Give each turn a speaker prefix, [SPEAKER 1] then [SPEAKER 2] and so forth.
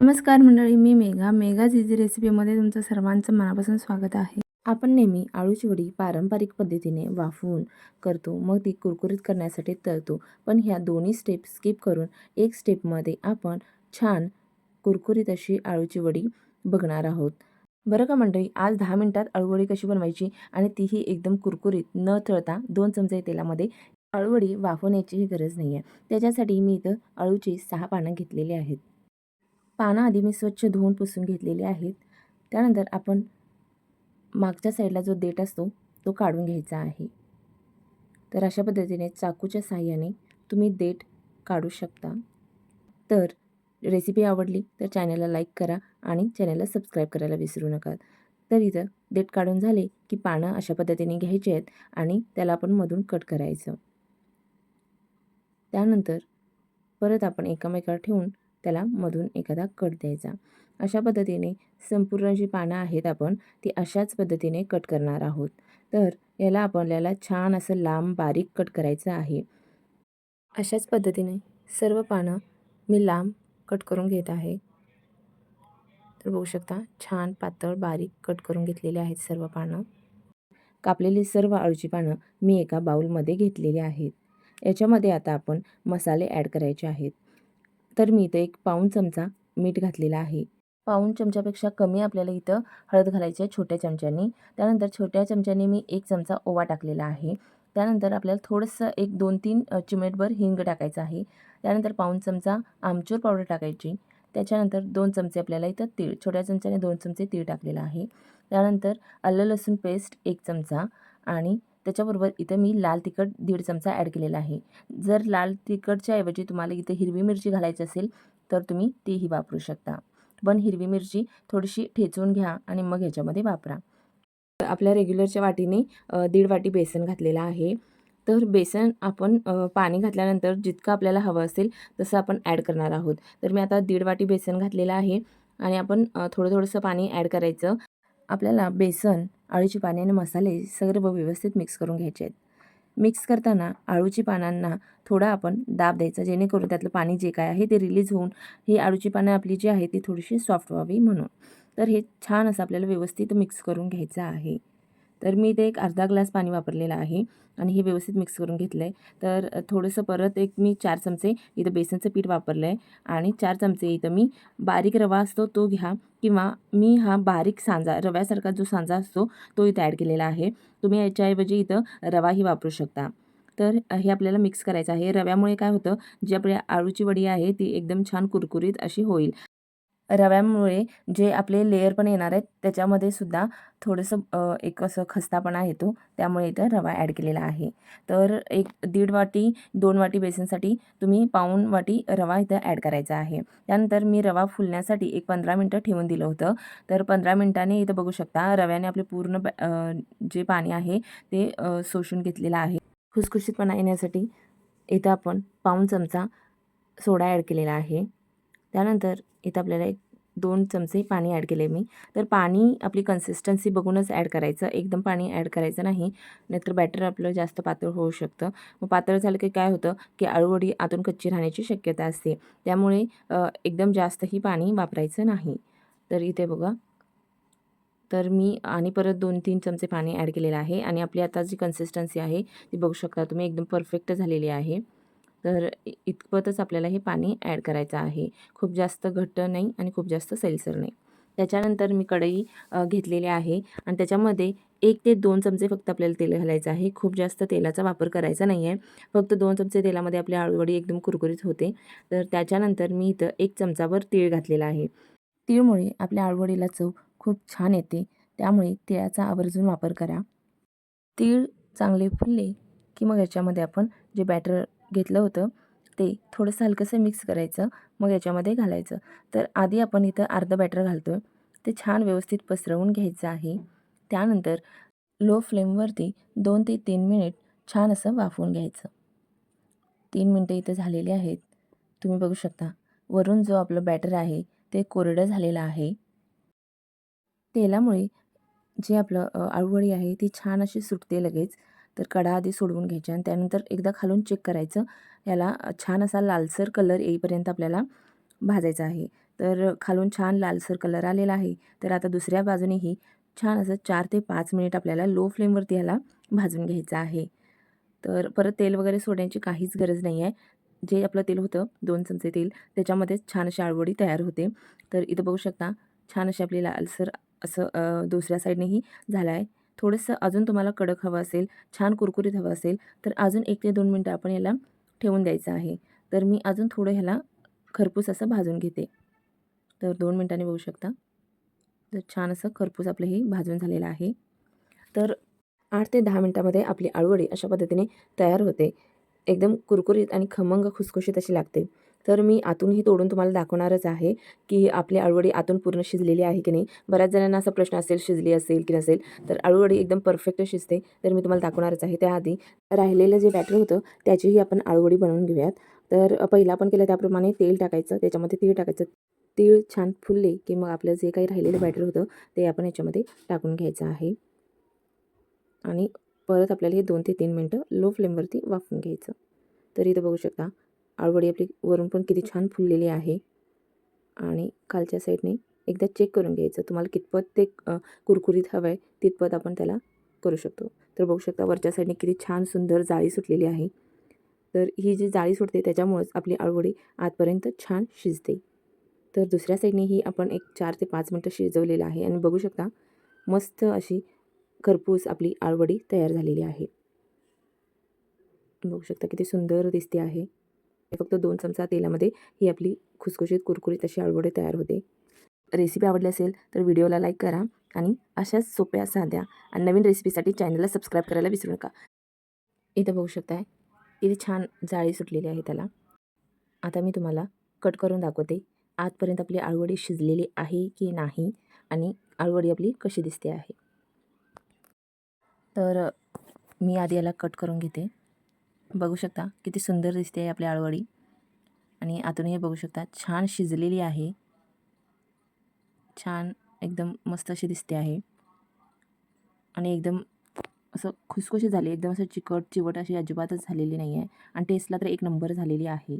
[SPEAKER 1] नमस्कार मंडळी मी मेघा. मेघा झिझी रेसिपीमध्ये तुमचं सर्वांचं मनापासून स्वागत आहे. आपण नेहमी आळूची वडी पारंपरिक पद्धतीने वाफवून करतो. मग ती कुरकुरीत करण्यासाठी तळतो. पण ह्या दोन्ही स्टेप स्किप करून एक स्टेपमध्ये आपण छान कुरकुरीत अशी आळूची वडी बघणार आहोत. बरं का मंडळी? आज दहा मिनिटात आळूवडी कशी बनवायची आणि तीही एकदम कुरकुरीत न तळता दोन चमचे तेलामध्ये आळूवडी वाफवण्याचीही गरज नाही आहे त्याच्यासाठी मी इथं आळूची सहा पानं घेतलेली आहेत. पानं आधी मी स्वच्छ धुवून पुसून घेतलेली आहेत. त्यानंतर आपण मागच्या साईडला जो देठ असतो तो काढून घ्यायचा आहे. तर अशा पद्धतीने चाकूच्या साह्याने तुम्ही देठ काढू शकता. तर रेसिपी आवडली तर चॅनलला लाईक करा आणि चॅनलला सबस्क्राईब करायला विसरू नका. तर इथं देठ काढून झाले की पानं अशा पद्धतीने घ्यायची आहेत आणि त्याला आपण मधून कट करायचं. त्यानंतर परत आपण एकामेकावर ठेवून त्याला मधून एखादा कट द्यायचा. अशा पद्धतीने संपूर्ण जी पानं आहेत आपण ती अशाच पद्धतीने कट करणार आहोत. तर याला आपल्याला छान असं लांब बारीक कट करायचं आहे. अशाच पद्धतीने सर्व पानं मी लांब कट करून घेत आहे. तर बघू शकता छान पातळ बारीक कट करून घेतलेले आहेत सर्व पानं. कापलेली सर्व अळूची पानं मी एका बाऊलमध्ये घेतलेली आहेत. याच्यामध्ये आता आपण मसाले ॲड करायचे आहेत. तर मी इथं एक पाऊण चमचा मीठ घातलेला आहे. पाऊण चमच्यापेक्षा कमी आपल्याला इथं हळद घालायची आहे छोट्या चमच्यानी. त्यानंतर छोट्या चमच्याने मी एक चमचा ओवा टाकलेला आहे. त्यानंतर आपल्याला थोडंसं एक दोन तीन चिमेटभर हिंग टाकायचं आहे. त्यानंतर पाऊण चमचा आमचूर पावडर टाकायची. त्याच्यानंतर दोन चमचे आपल्याला इथं तीळ छोट्या चमच्याने दोन चमचे तीळ टाकलेला आहे. त्यानंतर आलं लसूण पेस्ट एक चमचा आणि त्याच्याबरोबर इथं मी लाल तिखट दीड चमचा ॲड केलेला आहे. जर लाल तिखटच्या ऐवजी तुम्हाला इथे हिरवी मिरची घालायची असेल तर तुम्ही तीही वापरू शकता. पण हिरवी मिरची थोडीशी ठेचून घ्या आणि मग ह्याच्यामध्ये वापरा. आपल्या रेग्युलरच्या वाटीने दीड वाटी बेसन घातलेला आहे. तर बेसन आपण पाणी घातल्यानंतर जितकं आपल्याला हवं असेल तसं आपण ॲड करणार आहोत. तर मी आता दीड वाटी बेसन घातलेलं आहे आणि आपण थोडं थोडंसं पाणी ॲड करायचं. आपल्याला बेसन आळूची पाने आणि मसाले सर्व व्यवस्थित मिक्स करून घ्यायचे आहेत. मिक्स करताना आळूची पानांना थोडा आपण दाब द्यायचा जेणेकरून त्यातलं पाणी जे काय आहे ते रिलीज होऊन ही आळूची पानं आपली जी आहे ती थोडीशी सॉफ्ट व्हावी म्हणून. तर हे छान असं आपल्याला व्यवस्थित मिक्स करून घ्यायचं आहे. तर मी इथे एक अर्धा ग्लास पाणी वापरलेलं आहे आणि हे व्यवस्थित मिक्स करून घेतलं आहे. तर थोडंसं परत एक मी चार चमचे इथं बेसनचं पीठ वापरलं आहे आणि चार चमचे इथं मी बारीक रवा असतो तो घ्या किंवा मी हा बारीक सांजा रव्यासारखा जो सांजा असतो तो इथं ॲड केलेला आहे. तुम्ही याच्याऐवजी इथं रवाही वापरू शकता. तर हे आपल्याला मिक्स करायचं आहे. रव्यामुळे काय होतं जी आपली आळूची वडी आहे ती एकदम छान कुरकुरीत अशी होईल. रव्यामुळे जे आपले लेअर पण येणार आहेत त्याच्यामध्ये सुद्धा थोडंसं एक असं खस्तापणा येतो त्यामुळे इथं रवा ॲड केलेला आहे. तर एक दीड वाटी दोन वाटी बेसनसाठी तुम्ही पाऊण वाटी रवा इथं ॲड करायचा आहे. त्यानंतर मी रवा फुलण्यासाठी एक पंधरा मिनटं ठेवून दिलं होतं. तर पंधरा मिनटाने इथं बघू शकता रव्याने आपले पूर्ण जे पाणी आहे ते शोषून घेतलेलं आहे. खुसखुशीतपणा येण्यासाठी इथं आपण पाऊण चमचा सोडा ॲड केलेला आहे. त्यानंतर इथं आपल्याला एक दोन चमचे पाणी ॲड केले मी. तर पाणी आपली कन्सिस्टन्सी बघूनच ॲड करायचं. एकदम पाणी ॲड करायचं नाही. नाहीतर बॅटर आपलं जास्त पातळ होऊ शकतं. मग पातळ झालं की काय होतं? की आळूवडी आतून कच्ची राहण्याची शक्यता असते. त्यामुळे एकदम जास्तही पाणी वापरायचं नाही. तर इथे बघा. तर मी आणि परत दोन तीन चमचे पाणी ॲड केलेलं आहे. आणि आपली आता जी कन्सिस्टन्सी आहे ती बघू शकता तुम्ही. एकदम परफेक्ट झालेली आहे. तर इतपतच आपल्याला हे पाणी ॲड करायचं आहे. खूप जास्त घट्ट नाही आणि खूप जास्त सैलसर नाही. त्याच्यानंतर मी कढई घेतलेली आहे आणि त्याच्यामध्ये एक ते दोन चमचे फक्त आपल्याला तेल घालायचं आहे. खूप जास्त तेलाचा वापर करायचा नाही आहे फक्त दोन चमचे तेलामध्ये आपली आळूवडी एकदम कुरकुरीत होते. तर त्याच्यानंतर मी इथं एक चमचाभर तीळ घातलेला आहे. तीळमुळे आपल्या आळूवडीला चव खूप छान येते. त्यामुळे तिळाचा आवर्जून वापर करा. तीळ चांगले फुलले की मग याच्यामध्ये आपण जे बॅटर घेतलं होतं. ते थोडंसं हलकंसं मिक्स करायचं मग याच्यामध्ये घालायचं. तर आधी आपण इथं अर्धं बॅटर घालतो ते छान व्यवस्थित पसरवून घ्यायचं आहे. त्यानंतर लो फ्लेमवरती दोन ते तीन मिनिट छान असं वाफवून घ्यायचं. तीन मिनटं इथं झालेली आहेत. तुम्ही बघू शकता. वरून जो आपलं बॅटर आहे ते कोरडं झालेलं आहे. तेलामुळे जे आपलं आळूवडी आहे ती छान अशी सुटते लगेच. तर कडा आधी सोडवून घ्यायच्या आणि त्यानंतर एकदा खालून चेक करायचं. याला छान असा लालसर कलर येईपर्यंत आपल्याला भाजायचा आहे. तर खालून छान लालसर कलर आलेला आहे. तर आता दुसऱ्या बाजूनेही छान असं चार ते पाच मिनिट आपल्याला लो फ्लेमवरती ह्याला भाजून घ्यायचं आहे. तर परत तेल वगैरे सोडण्याची काहीच गरज नाही आहे जे आपलं तेल होतं दोन चमचे तेल त्याच्यामध्येच छान अशी आळवडी तयार होते. तर इथं बघू शकता छान अशी आपली लालसर असं दुसऱ्या साईडनेही झाला आहे थोडंसं अजून तुम्हाला कडक हवं असेल छान कुरकुरीत हवं असेल तर अजून एक ते दोन मिनटं आपण याला ठेवून द्यायचं आहे. तर मी अजून थोडं ह्याला खरपूस असं भाजून घेते. तर दोन मिनटांनी बघू शकता. तर छान असं खरपूस आपलं हे भाजून झालेलं आहे. तर आठ ते दहा मिनटामध्ये आपली आळूवडी अशा पद्धतीने तयार होते. एकदम कुरकुरीत आणि खमंग खुसखुशीत अशी लागते. तर मी आतूनही तोडून तुम्हाला दाखवणारच आहे की आपली आळूवडी आतून पूर्ण शिजलेली आहे की नाही. बऱ्याच जणांना असा प्रश्न असेल शिजली असेल की नसेल तर आळूवडी एकदम परफेक्ट शिजते तर मी तुम्हाला दाखवणारच आहे. त्याआधी राहिलेलं जे बॅटर होतं त्याचीही आपण आळूवडी बनवून घेऊयात. तर पहिला आपण केलं त्याप्रमाणे तेल टाकायचं त्याच्यामध्ये तीळ टाकायचं. तीळ छान फुलले की मग आपलं जे काही राहिलेलं बॅटर होतं ते आपण याच्यामध्ये टाकून घ्यायचं आहे. आणि परत आपल्याला हे दोन ते तीन मिनटं लो फ्लेमवरती वाफून घ्यायचं. तर इथं बघू शकता आळवडी आपली वरून पण किती छान फुललेली आहे. आणि खालच्या साईडने एकदा चेक करून घ्यायचं. तुम्हाला कितपत ते कुरकुरीत हवं आहे तितपत आपण त्याला करू शकतो. तर बघू शकता वरच्या साईडने किती छान सुंदर जाळी सुटलेली आहे. तर ही जी जाळी सुटते त्याच्यामुळेच आपली आळवडी आतपर्यंत छान शिजते. तर दुसऱ्या साईडने ही आपण एक चार ते पाच मिनटं शिजवलेलं आहे. आणि बघू शकता मस्त अशी खरपूस आपली आळवडी तयार झालेली आहे. बघू शकता किती सुंदर दिसते आहे. फक्त दोन चमचा तेलामध्ये ही आपली खुसखुशीत कुरकुरीत अशी आळवडी तयार होते. रेसिपी आवडली असेल तर व्हिडिओला लाईक करा आणि अशाच सोप्या साध्या आणि नवीन रेसिपीसाठी चॅनलला सबस्क्राईब करायला विसरू नका. इथं बघू शकताय इथे छान जाळी सुटलेली आहे त्याला. आता मी तुम्हाला कट करून दाखवते आजपर्यंत आपली आळूवडी शिजलेली आहे की नाही आणि आळूवडी आपली कशी दिसते आहे. तर मी आधी याला कट करून घेते. बघू शकता किती सुंदर दिसते आहे आपली आळवडी. आणि आतूनही बघू शकता छान शिजलेली आहे. छान एकदम मस्त अशी दिसते आहे. आणि एकदम असं खुसखुशी झाली. एकदम असं चिकट चिवट अशी अजिबातच झालेली नाही आहे आणि टेस्टला तर एक नंबर झालेली आहे.